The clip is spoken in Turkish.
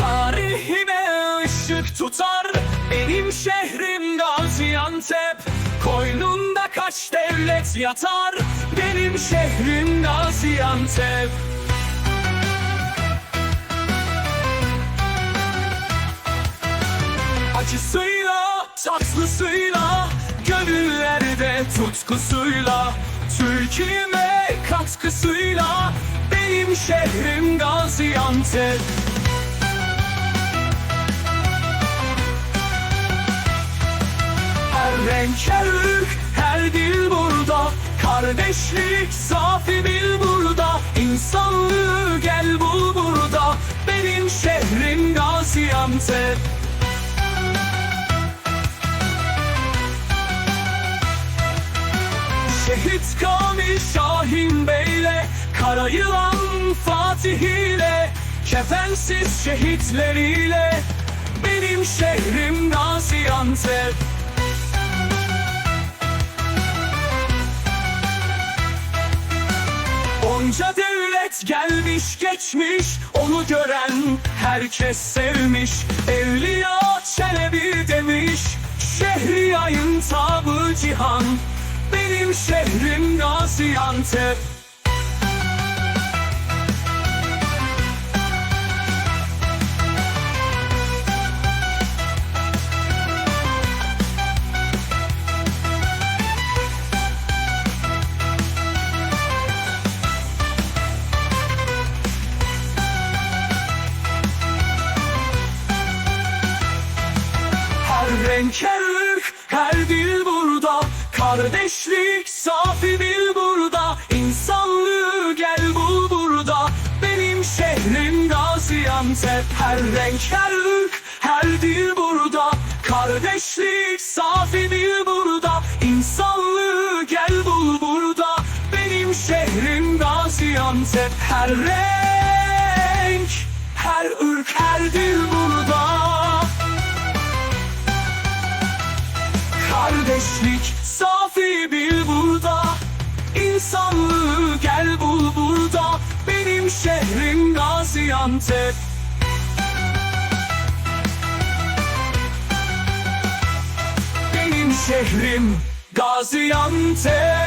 aleyhine ışık tutar Benim şehrim Gaziantep. Koynunda kaç devlet yatar Benim şehrim Gaziantep. Acısıyla, tatlısıyla Gönüllerde tutkusuyla Türkiye'me katkısıyla Benim şehrim Gaziantep Irk, her dil burada. Kardeşlik safi bil burada. İnsanlığı gel bul burada. Benim şehrim Gaziantep. Şehit Kamil Şahin Bey'le Kara Yılan Fatih ile Kefensiz şehitleriyle. Benim şehrim Gaziantep Onca devlet gelmiş geçmiş Onu gören herkes sevmiş. Evliya Çelebi demiş Şehriyayın tabı cihan. Benim şehrim Gaziantep Renk, her dil burada. Kardeşlik safi bil burada. İnsanlığı gel bul burada. Benim şehrim Gaziantep. Her renk, her ırk, her dil burada. Kardeşlik safi bil burada. İnsanlığı gel bul burada. Benim şehrim Gaziantep. Her renk, her ırk, her dil burada bil burada. İnsanlığı gel bul burada. Benim şehrim Gaziantep. Benim şehrim Gaziantep